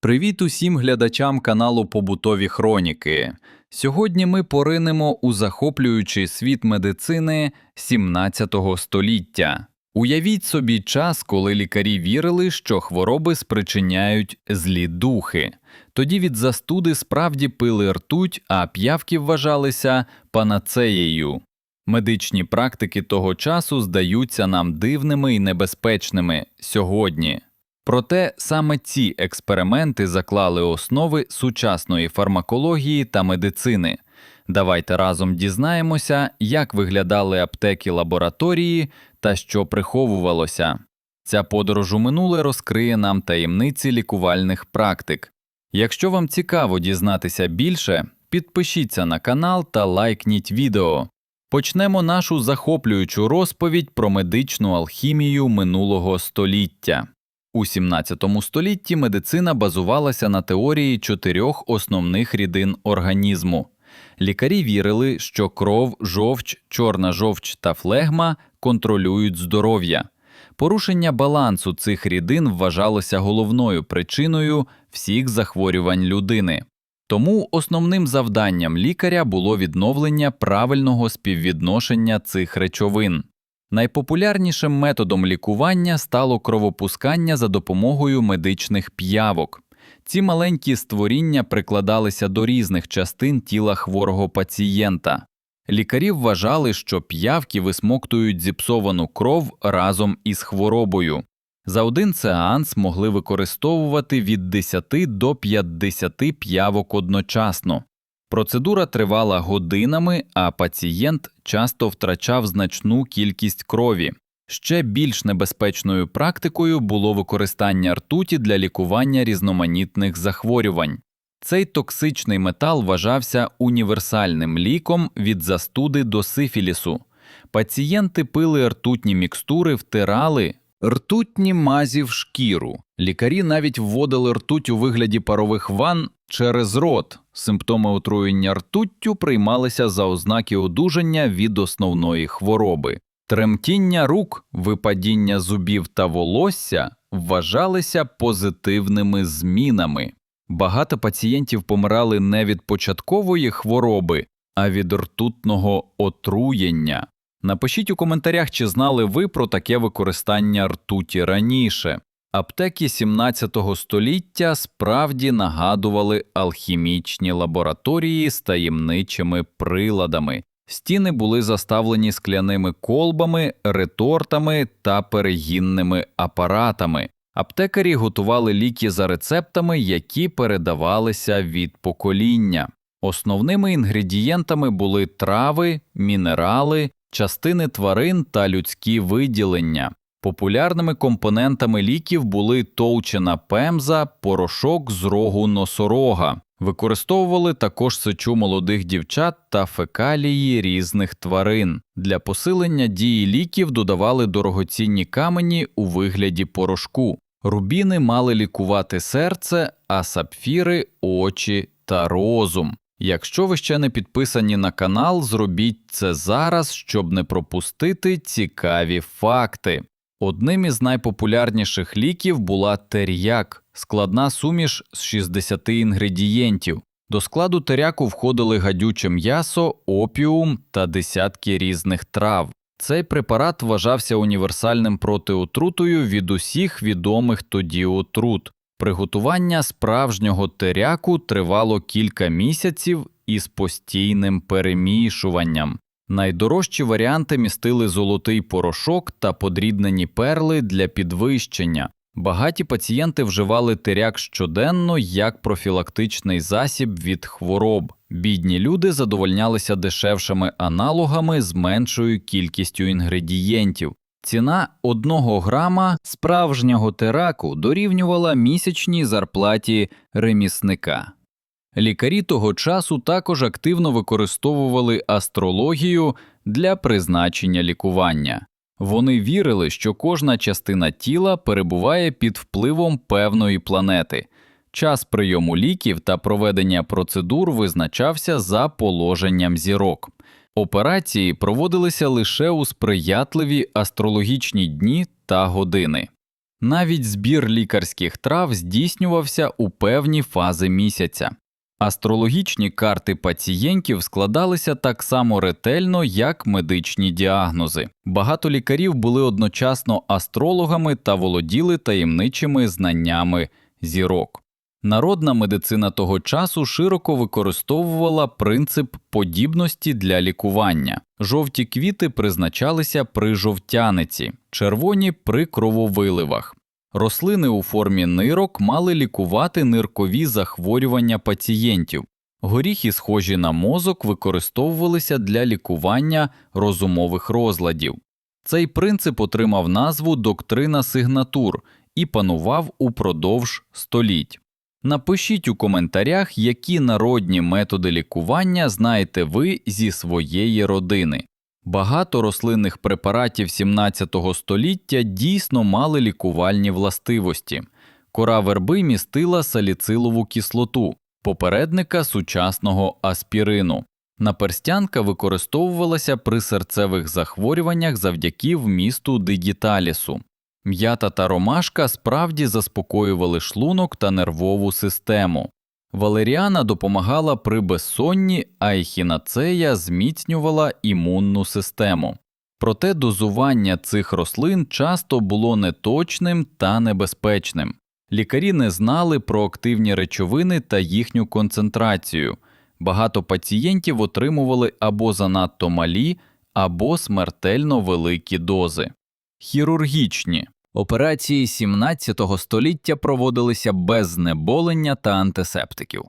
Привіт усім глядачам каналу Побутові Хроніки. Сьогодні ми поринемо у захоплюючий світ медицини 17 століття. Уявіть собі час, коли лікарі вірили, що хвороби спричиняють злі духи. Тоді від застуди справді пили ртуть, а п'явки вважалися панацеєю. Медичні практики того часу здаються нам дивними і небезпечними сьогодні. Проте саме ці експерименти заклали основи сучасної фармакології та медицини. Давайте разом дізнаємося, як виглядали аптеки лабораторії та що приховувалося. Ця подорож у минуле розкриє нам таємниці лікувальних практик. Якщо вам цікаво дізнатися більше, підпишіться на канал та лайкніть відео. Почнемо нашу захоплюючу розповідь про медичну алхімію минулого століття. У 17 столітті медицина базувалася на теорії чотирьох основних рідин організму. Лікарі вірили, що кров, жовч, чорна жовч та флегма контролюють здоров'я. Порушення балансу цих рідин вважалося головною причиною всіх захворювань людини. Тому основним завданням лікаря було відновлення правильного співвідношення цих речовин. Найпопулярнішим методом лікування стало кровопускання за допомогою медичних п'явок. Ці маленькі створіння прикладалися до різних частин тіла хворого пацієнта. Лікарі вважали, що п'явки висмоктують зіпсовану кров разом із хворобою. За один сеанс могли використовувати від 10 до 50 п'явок одночасно. Процедура тривала годинами, а пацієнт часто втрачав значну кількість крові. Ще більш небезпечною практикою було використання ртуті для лікування різноманітних захворювань. Цей токсичний метал вважався універсальним ліком від застуди до сифілісу. Пацієнти пили ртутні мікстури, втирали ртутні мазі в шкіру. Лікарі навіть вводили ртуть у вигляді парових ванн через рот. Симптоми отруєння ртуттю приймалися за ознаки одужання від основної хвороби. Тремтіння рук, випадіння зубів та волосся вважалися позитивними змінами. Багато пацієнтів помирали не від початкової хвороби, а від ртутного отруєння. Напишіть у коментарях, чи знали ви про таке використання ртуті раніше. Аптеки 17 століття справді нагадували алхімічні лабораторії з таємничими приладами. Стіни були заставлені скляними колбами, ретортами та перегінними апаратами. Аптекарі готували ліки за рецептами, які передавалися від покоління. Основними інгредієнтами були трави, мінерали, частини тварин та людські виділення. Популярними компонентами ліків були товчена пемза, порошок з рогу носорога. Використовували також сечу молодих дівчат та фекалії різних тварин. Для посилення дії ліків додавали дорогоцінні камені у вигляді порошку. Рубіни мали лікувати серце, а сапфіри очі та розум. Якщо ви ще не підписані на канал, зробіть це зараз, щоб не пропустити цікаві факти. Одним із найпопулярніших ліків була тер'як, складна суміш з 60 інгредієнтів. До складу теряку входили гадюче м'ясо, опіум та десятки різних трав. Цей препарат вважався універсальним протиотрутою від усіх відомих тоді отрут. Приготування справжнього теряку тривало кілька місяців із постійним перемішуванням. Найдорожчі варіанти містили золотий порошок та подрібнені перли для підвищення. Багаті пацієнти вживали теряк щоденно як профілактичний засіб від хвороб. Бідні люди задовольнялися дешевшими аналогами з меншою кількістю інгредієнтів. Ціна одного грама справжнього тераку дорівнювала місячній зарплаті ремісника. Лікарі того часу також активно використовували астрологію для призначення лікування. Вони вірили, що кожна частина тіла перебуває під впливом певної планети. Час прийому ліків та проведення процедур визначався за положенням зірок. Операції проводилися лише у сприятливі астрологічні дні та години. Навіть збір лікарських трав здійснювався у певні фази місяця. Астрологічні карти пацієнтів складалися так само ретельно, як медичні діагнози. Багато лікарів були одночасно астрологами та володіли таємничими знаннями зірок. Народна медицина того часу широко використовувала принцип подібності для лікування. Жовті квіти призначалися при жовтяниці, червоні при крововиливах. Рослини у формі нирок мали лікувати ниркові захворювання пацієнтів. Горіхи, схожі на мозок, використовувалися для лікування розумових розладів. Цей принцип отримав назву доктрина сигнатур і панував упродовж століть. Напишіть у коментарях, які народні методи лікування знаєте ви зі своєї родини. Багато рослинних препаратів 17 століття дійсно мали лікувальні властивості. Кора верби містила саліцилову кислоту, попередника сучасного аспірину. Наперстянка використовувалася при серцевих захворюваннях завдяки вмісту дигіталісу. М'ята та ромашка справді заспокоювали шлунок та нервову систему. Валеріана допомагала при безсонні, а ехінацея зміцнювала імунну систему. Проте дозування цих рослин часто було неточним та небезпечним. Лікарі не знали про активні речовини та їхню концентрацію. Багато пацієнтів отримували або занадто малі, або смертельно великі дози. Хірургічні Операції 17 століття проводилися без знеболення та антисептиків.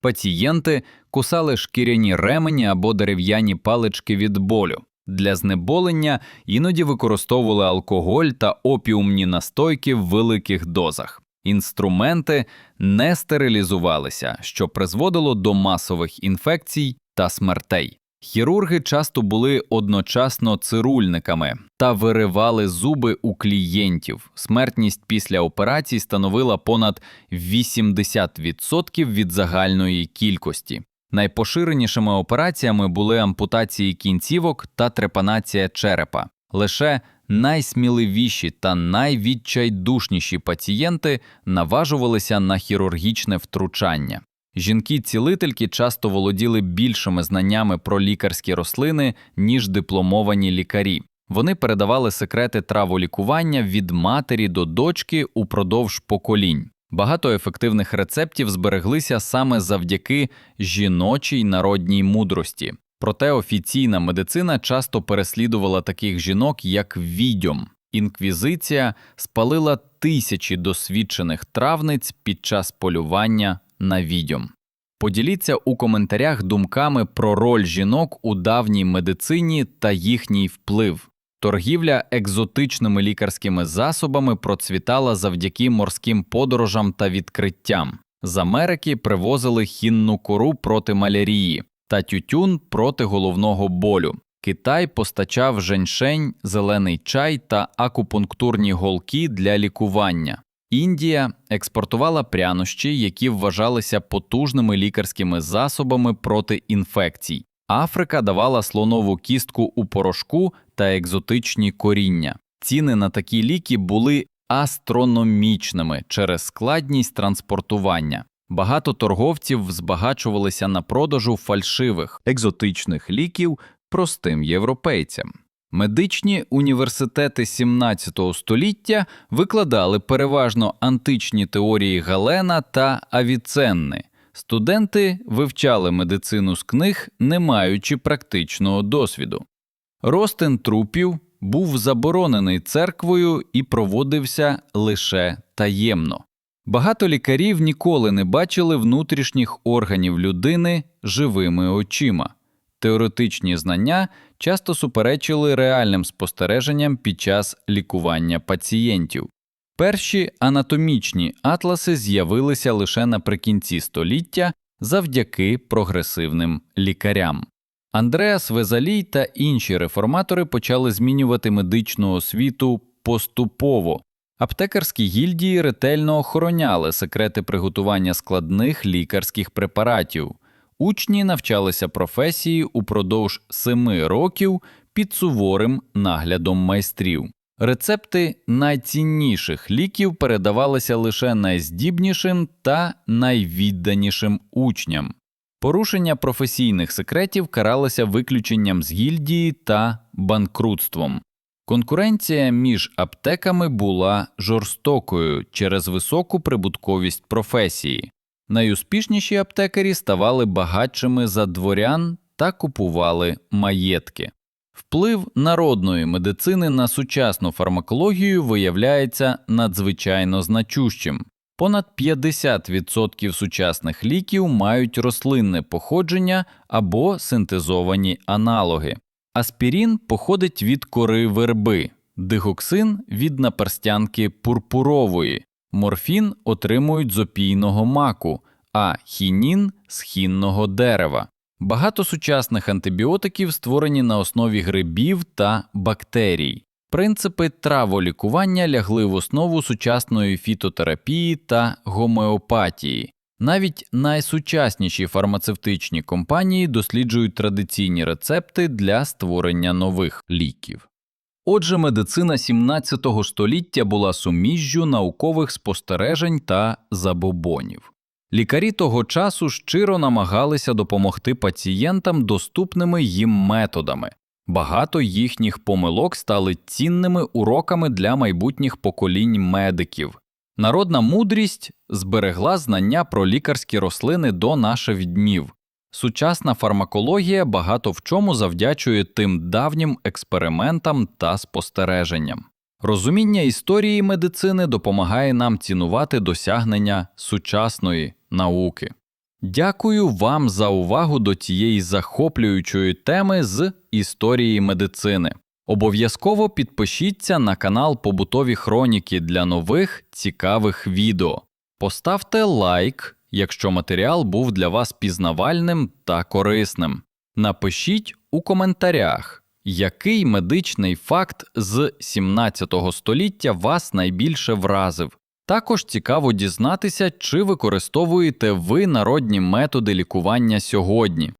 Пацієнти кусали шкіряні ремені або дерев'яні палички від болю. Для знеболення іноді використовували алкоголь та опіумні настойки в великих дозах. Інструменти не стерилізувалися, що призводило до масових інфекцій та смертей. Хірурги часто були одночасно цирульниками та виривали зуби у клієнтів. Смертність після операцій становила понад 80% від загальної кількості. Найпоширенішими операціями були ампутації кінцівок та трепанація черепа. Лише найсміливіші та найвідчайдушніші пацієнти наважувалися на хірургічне втручання. Жінки-цілительки часто володіли більшими знаннями про лікарські рослини, ніж дипломовані лікарі. Вони передавали секрети траволікування від матері до дочки упродовж поколінь. Багато ефективних рецептів збереглися саме завдяки жіночій народній мудрості. Проте офіційна медицина часто переслідувала таких жінок, як відьом. Інквізиція спалила тисячі досвідчених травниць під час полювання на відьом. Поділіться у коментарях думками про роль жінок у давній медицині та їхній вплив. Торгівля екзотичними лікарськими засобами процвітала завдяки морським подорожам та відкриттям. З Америки привозили хінну кору проти малярії та тютюн проти головного болю. Китай постачав женьшень, зелений чай та акупунктурні голки для лікування. Індія експортувала прянощі, які вважалися потужними лікарськими засобами проти інфекцій. Африка давала слонову кістку у порошку та екзотичні коріння. Ціни на такі ліки були астрономічними через складність транспортування. Багато торговців збагачувалися на продажу фальшивих екзотичних ліків простим європейцям. Медичні університети 17 століття викладали переважно античні теорії Галена та Авіценни. Студенти вивчали медицину з книг, не маючи практичного досвіду. Ростин трупів був заборонений церквою і проводився лише таємно. Багато лікарів ніколи не бачили внутрішніх органів людини живими очима. Теоретичні знання часто суперечили реальним спостереженням під час лікування пацієнтів. Перші анатомічні атласи з'явилися лише наприкінці століття завдяки прогресивним лікарям. Андреас Везалій та інші реформатори почали змінювати медичну освіту поступово. Аптекарські гільдії ретельно охороняли секрети приготування складних лікарських препаратів. Учні навчалися професії упродовж семи років під суворим наглядом майстрів. Рецепти найцінніших ліків передавалися лише найздібнішим та найвідданішим учням. Порушення професійних секретів каралося виключенням з гільдії та банкрутством. Конкуренція між аптеками була жорстокою через високу прибутковість професії. Найуспішніші аптекарі ставали багатшими за дворян та купували маєтки. Вплив народної медицини на сучасну фармакологію виявляється надзвичайно значущим. Понад 50% сучасних ліків мають рослинне походження або синтезовані аналоги. Аспірін походить від кори верби, дихоксин від наперстянки пурпурової, морфін отримують з опійного маку, а хінін з хінного дерева. Багато сучасних антибіотиків створені на основі грибів та бактерій. Принципи траволікування лягли в основу сучасної фітотерапії та гомеопатії. Навіть найсучасніші фармацевтичні компанії досліджують традиційні рецепти для створення нових ліків. Отже, медицина 17 століття була суміжжю наукових спостережень та забобонів. Лікарі того часу щиро намагалися допомогти пацієнтам доступними їм методами. Багато їхніх помилок стали цінними уроками для майбутніх поколінь медиків. Народна мудрість зберегла знання про лікарські рослини до наших днів. Сучасна фармакологія багато в чому завдячує тим давнім експериментам та спостереженням. Розуміння історії медицини допомагає нам цінувати досягнення сучасної науки. Дякую вам за увагу до цієї захоплюючої теми з історії медицини. Обов'язково підпишіться на канал Побутові Хроніки для нових цікавих відео. Поставте лайк, якщо матеріал був для вас пізнавальним та корисним. Напишіть у коментарях, який медичний факт з 17 століття вас найбільше вразив. Також цікаво дізнатися, чи використовуєте ви народні методи лікування сьогодні.